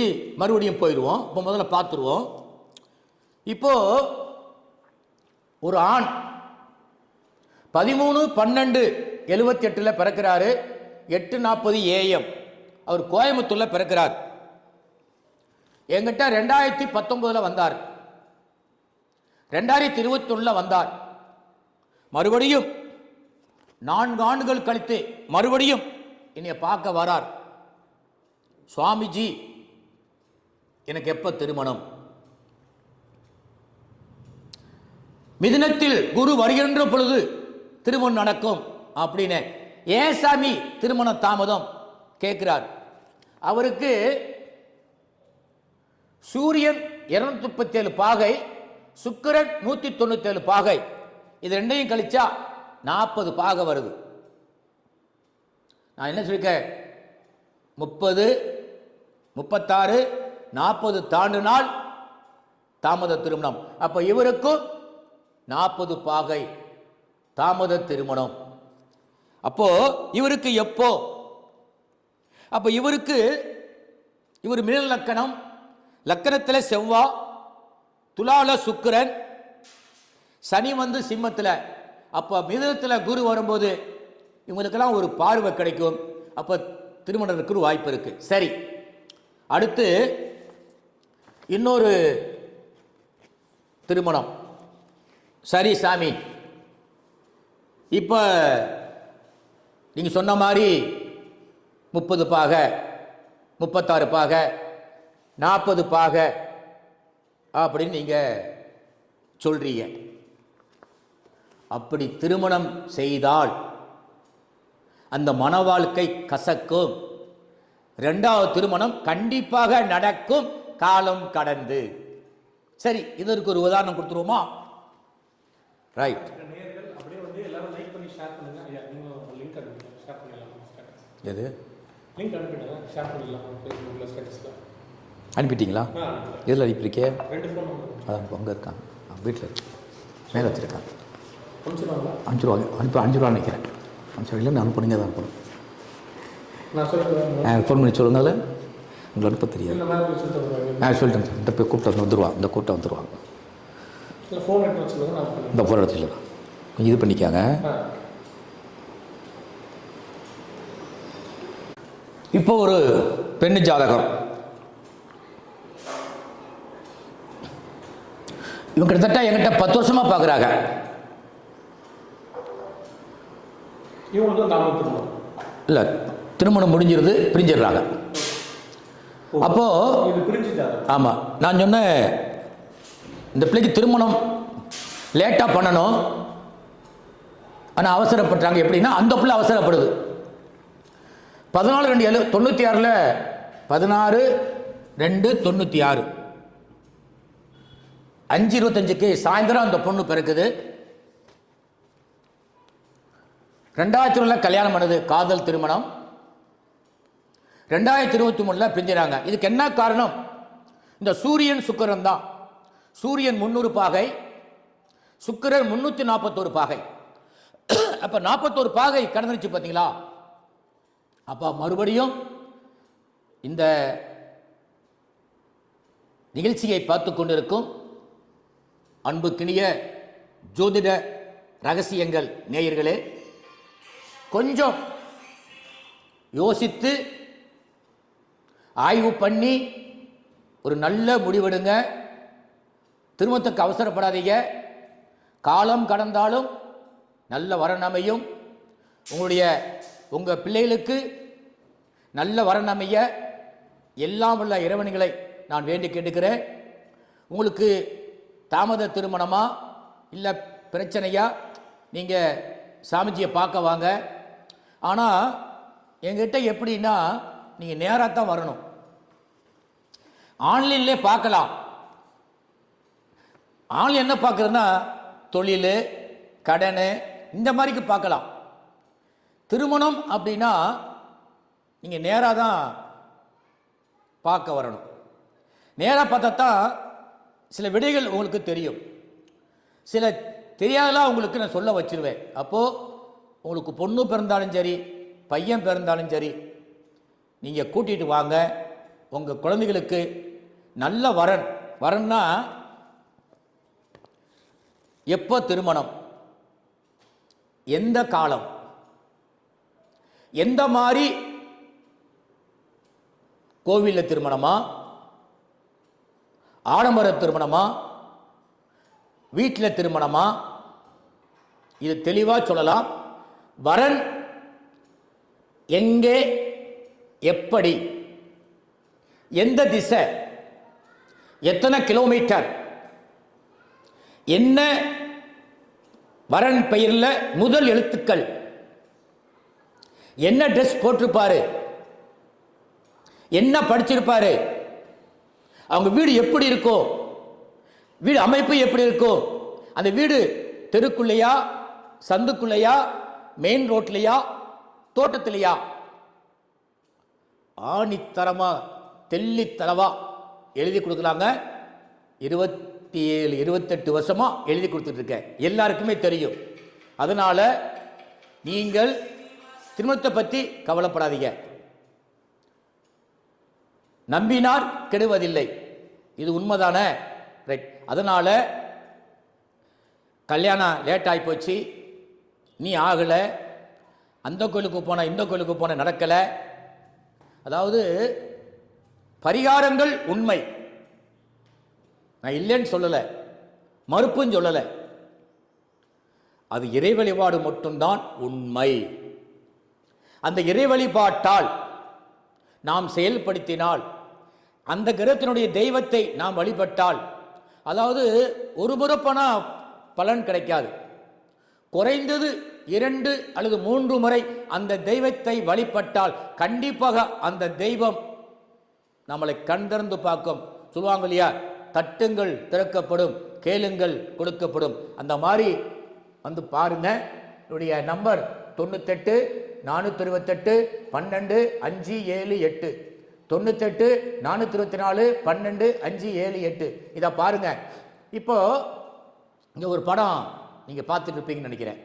பற்றி மறுபடியும் போயிடுவோம். இப்போ முதல்ல பார்த்துருவோம். இப்போ ஒரு ஆண் பதிமூணு பன்னெண்டு எழுபத்தி எட்டில் பிறக்கிறாரு. எட்டு நாற்பது ஏஎம். அவர் கோயம்புத்தூரில் பிறக்கிறார். என்கிட்ட ரெண்டாயிரத்தி பத்தொன்பதுல வந்தார். ரெண்டாயிரத்தி இருபத்தொன்னில் வந்தார். மறுபடியும் நான்கு ஆண்டுகள் கழித்து மறுபடியும் என்னை பார்க்க வரார். சுவாமிஜி எனக்கு எப்போ திருமணம்? மிதினத்தில் குரு வருகின்ற பொழுது திருமணம் நடக்கும் அப்படின்னு. ஏன் சாமி திருமண தாமதம்? கேட்கிறார். அவருக்கு சூரியன் இருநூத்தி முப்பத்தி ஏழு பாகை சுக்கிரன் நூற்றி தொண்ணூத்தேழு பாகை. இது ரெண்டையும் கழிச்சா நாற்பது பாகை வருது. நான் என்ன சொல்லிக்க முப்பது முப்பத்தாறு நாற்பது தாண்டு நாள் தாமத திருமணம். அப்போ இவருக்கும் நாற்பது பாகை தாமத திருமணம். அப்போ இவருக்கு எப்போ? அப்போ இவருக்கு இவர் மினல் லக்கணம் லக்கணத்தில் செவ்வா துலால சுக்கிரன் சனி வந்து சிம்மத்தில். அப்போ மிதனத்தில் குரு வரும்போது இவங்களுக்கெல்லாம் ஒரு பார்வை கிடைக்கும். அப்போ திருமணம் இருக்கிற வாய்ப்பு இருக்குது சரி. அடுத்து இன்னொரு திருமணம். சரி சாமி. இப்போ நீங்கள் சொன்ன மாதிரி முப்பது பாக முப்பத்தாறு பாக நாற்பது பாக அப்படின்னு நீங்கள் சொல்கிறீங்க அப்படி திருமணம் செய்தால் அந்த மன வாழ்க்கை கசக்கும். ரெண்டாவது திருமணம் கண்டிப்பாக நடக்கும். காலம் கடந்து. சரி இதற்கு ஒரு உதாரணம் கொடுத்துருவோமா? ரைட் எது? அனுப்பிட்டீங்களா? எதில் அனுப்பியிருக்கே? அதான் அங்கே இருக்காங்க. வீட்டில் இருக்கு. மேலே வச்சுருக்காங்க. அனுப்பிச்சிடுவாங்களா? அனுப்பிச்சு ரூபா அனுப்பி ரூபா நினைக்கிறேன். ரூபா இல்லை அனுப்புனீங்க தான் அனுப்பணும். நான் ஃபோன் பண்ணி சொல்லுங்கள உங்களுக்கு அனுப்ப தெரியாது. நான் சொல்லிட்டேன் சார். இந்த போய் கூப்பிட்டு வந்து வந்துருவா இந்த நான் பண்ணுறேன் இந்த ஃபோன் எடுத்து கொஞ்சம் இது பண்ணிக்காங்க. ஆ. இப்போ ஒரு பெண்ணு ஜாதகம். இவங்க கிட்டத்தட்ட என்கிட்ட பத்து வருஷமா பார்க்குறாங்க இல்லை திருமணம் முடிஞ்சிருது பிரிஞ்சிடுறாங்க. அப்போ ஆமாம் நான் சொன்னேன் இந்த பிள்ளைக்கு திருமணம் லேட்டாக பண்ணணும். ஆனால் அவசரப்படுறாங்க எப்படின்னா அந்த பிள்ளை அவசரப்படுது. பதினாலு ரெண்டு ஏழு தொண்ணூற்றி ஆறில் பதினாறு ரெண்டு தொண்ணூற்றி ஆறு அஞ்சு இருபத்தஞ்சுக்கு சாயந்தரம் அந்த பொண்ணு பிறக்குது. ரெண்டாயிரத்தி ஒன்றில் கல்யாணம் பண்ணுது காதல் திருமணம். ரெண்டாயிரத்தி இருபத்தி மூணில் பிரிஞ்சினாங்க. இதுக்கு என்ன காரணம்? இந்த சூரியன் சுக்கிரன் தான். சூரியன் முந்நூறு பாகை சுக்கிரன் முன்னூற்றி நாற்பத்தோரு பாகை. அப்போ நாற்பத்தோரு பாகை கடந்துருச்சு பார்த்தீங்களா அப்போ மறுபடியும் இந்த நிகழ்ச்சியை பார்த்து கொண்டிருக்கும் அன்புக்கினிய ஜோதிட ரகசியங்கள் நேயர்களே கொஞ்சம் யோசித்து ஆய்வு பண்ணி ஒரு நல்ல முடிவெடுங்க. திருமணத்துக்கு அவசரப்படாதீங்க. காலம் கடந்தாலும் நல்ல வரன் அமையும். உங்களுடைய உங்கள் பிள்ளைகளுக்கு நல்ல வரன் அமைய எல்லாம் உள்ள இறைவன்களை நான் வேண்டி கேட்டுக்கிறேன். உங்களுக்கு தாமத திருமணமா? இல்லை பிரச்சனையா? நீங்கள் சாமிஜியை பார்க்க வாங்க. ஆனால் எங்கிட்ட எப்படின்னா நீங்கள் நேராக தான் வரணும். ஆன்லைன்லே பார்க்கலாம். ஆன்லைன் என்ன பார்க்குறதுன்னா தொழில் கடன் இந்த மாதிரிக்கு பார்க்கலாம். திருமணம் அப்படின்னா நீங்கள் நேராக தான் பார்க்க வரணும். நேராக பார்த்தா தான் சில விடைகள் உங்களுக்கு தெரியும். சில தெரியாதெல்லாம் உங்களுக்கு நான் சொல்ல வச்சிருவேன். அப்போது உங்களுக்கு பொண்ணு பிறந்தாலும் சரி பையன் பிறந்தாலும் சரி நீங்கள் கூட்டிகிட்டு வாங்க. உங்கள் குழந்தைகளுக்கு நல்ல வரன். வரன்னா எப்போ திருமணம்? எந்த காலம்? எந்த மாதிரி கோவிலில் திருமணமா? ஆடம்பர திருமணமா? வீட்டில் திருமணமா? இது தெளிவாக சொல்லலாம். வரன் எங்கே எப்படி? எந்த திசை? எத்தனை கிலோமீட்டர் என்ன வரன் பெயரில் முதல் எழுத்துக்கள்? என்ன ட்ரெஸ் போட்டிருப்பாரு? என்ன படிச்சிருப்பாரு? அவங்க வீடு எப்படி இருக்கும்? வீடு அமைப்பு எப்படி இருக்கும்? அந்த வீடு தெருக்குள்ளையா சந்துக்குள்ளையா மெயின் ரோட்லையா தோட்டத்திலையா? ஆணித்தரமாக தெல்லித்தரவா எழுதி கொடுக்குறாங்க இருபத்தி ஏழு இருபத்தெட்டு வருஷமாக எழுதி கொடுத்துட்ருக்கேன் எல்லாருக்குமே தெரியும். அதனால் நீங்கள் திருமணத்தை பற்றி கவலைப்படாதீங்க. நம்பினார் கெடுவதில்லை. இது உண்மைதானே? ரைட் அதனால் கல்யாணம் லேட் ஆகி போச்சு. நீ ஆகலை. அந்த கோயிலுக்கு போன இந்த கோயிலுக்கு போன நடக்கலை. அதாவது பரிகாரங்கள் உண்மை. நான் இல்லைன்னு சொல்லலை. மறுப்பும் சொல்லலை. அது இறை வழிபாடு மட்டும்தான் உண்மை. அந்த இறை வழிபாட்டால் நாம் செயல்படுத்தினால் அந்த கிரகத்தினுடைய தெய்வத்தை நாம் வழிபட்டால் அதாவது ஒரு முறப்பனா பலன் கிடைக்காது. குறைந்தது இரண்டு அல்லது மூன்று முறை அந்த தெய்வத்தை வழிபட்டால் கண்டிப்பாக அந்த தெய்வம் நம்மளை கண் திறந்து பார்க்கும். சொல்லுவாங்க இல்லையா? தட்டுங்கள் திறக்கப்படும் கேளுங்கள் கொடுக்கப்படும். அந்த மாதிரி வந்து பாருங்க. என்னுடைய நம்பர் தொண்ணூத்தெட்டு நானூற்றி இருபத்தெட்டு பன்னெண்டு அஞ்சு ஏழு எட்டு. தொண்ணூத்தெட்டு நானூற்றி இருபத்தி நாலு பன்னெண்டு அஞ்சு ஏழு எட்டு. இதை பாருங்க. இப்போ இங்கே ஒரு படம் நீங்கள் பார்த்துட்டு இருப்பீங்கன்னு நினைக்கிறேன்.